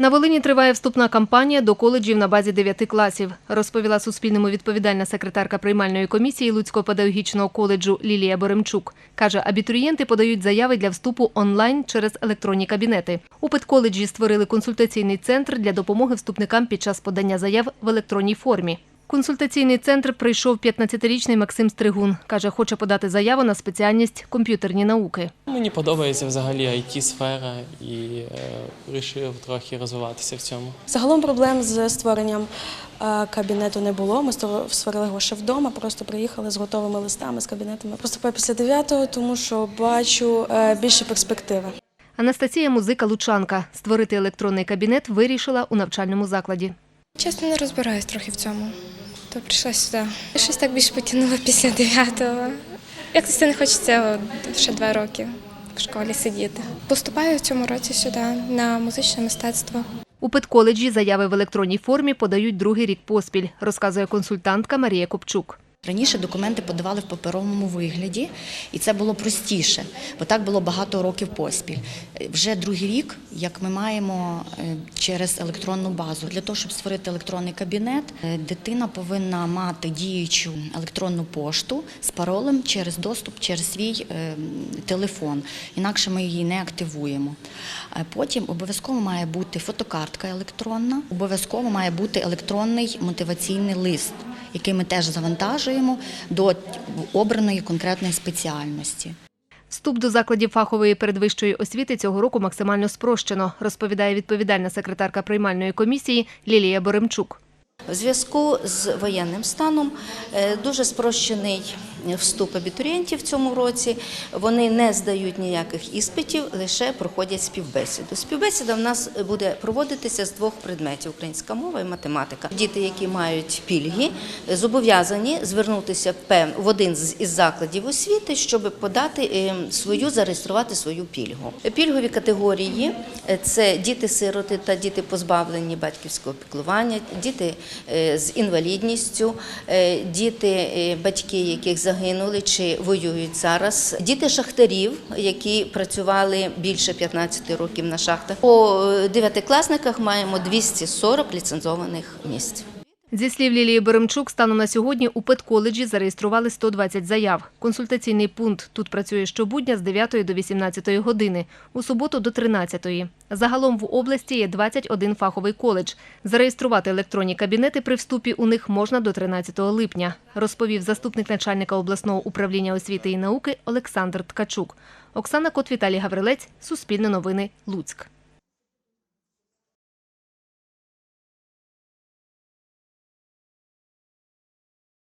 На Волині триває вступна кампанія до коледжів на базі 9 класів, розповіла Суспільному відповідальна секретарка приймальної комісії Луцького педагогічного коледжу Лілія Боремчук. Каже, абітурієнти подають заяви для вступу онлайн через електронні кабінети. У педколеджі створили консультаційний центр для допомоги вступникам під час подання заяв в електронній формі. Консультаційний центр прийшов 15-річний Максим Стригун. Каже, хоче подати заяву на спеціальність комп'ютерні науки. Мені подобається взагалі it сфера і е, вирішив трохи розвиватися в цьому. Загалом проблем з створенням е, кабінету не було. Ми ство- створили його ще вдома, просто приїхали з готовими листами, з кабінетами. Поступаю після 9-го, тому що бачу е, більші перспективи. Анастасія Музика Лучанка. Створити електронний кабінет вирішила у навчальному закладі. Чесно, не розбираюсь трохи в цьому. То прийшла сюди. Щось так більше потягнуло після дев'ятого. Якось це не хочеться ще два роки в школі сидіти. Поступаю в цьому році сюди на музичне мистецтво. У педколеджі заяви в електронній формі подають другий рік поспіль, розказує консультантка Марія Копчук. Раніше документи подавали в паперовому вигляді, і це було простіше, бо так було багато років поспіль. Вже другий рік, як ми маємо е, через електронну базу. Для того, щоб створити електронний кабінет, е, дитина повинна мати діючу електронну пошту з паролем через доступ через свій е, телефон. Інакше ми її не активуємо. Потім обов'язково має бути фотокартка електронна, обов'язково має бути електронний мотиваційний лист який ми теж завантажуємо до обраної конкретної спеціальності. Вступ до закладів фахової передвищої освіти цього року максимально спрощено, розповідає відповідальна секретарка приймальної комісії Лілія Боремчук. В зв'язку з воєнним станом е, дуже спрощений вступ абітурієнтів в цьому році. Вони не здають ніяких іспитів, лише проходять співбесіду. Співбесіда в нас буде проводитися з двох предметів: українська мова і математика. Діти, які мають пільги, зобов'язані звернутися в один із закладів освіти, щоб подати е, свою зареєструвати свою пільгу. Пільгові категорії це діти-сироти та діти позбавлені батьківського піклування, діти з інвалідністю, е, діти, е, батьки, яких загинули чи воюють зараз, діти шахтарів, які працювали більше 15 років на шахтах. По е, дев'ятикласниках маємо 240 ліцензованих місць. Зі слів Лілії Боремчук, станом на сьогодні у педколеджі зареєстрували 120 заяв. Консультаційний пункт тут працює щобудня з 9 до 18 години, у суботу до 13. Загалом в області є 21 фаховий коледж. Зареєструвати електронні кабінети при вступі у них можна до 13 липня, розповів заступник начальника обласного управління освіти і науки Олександр Ткачук. Оксана Кот, Віталій Гаврилець, Суспільне новини, Луцьк.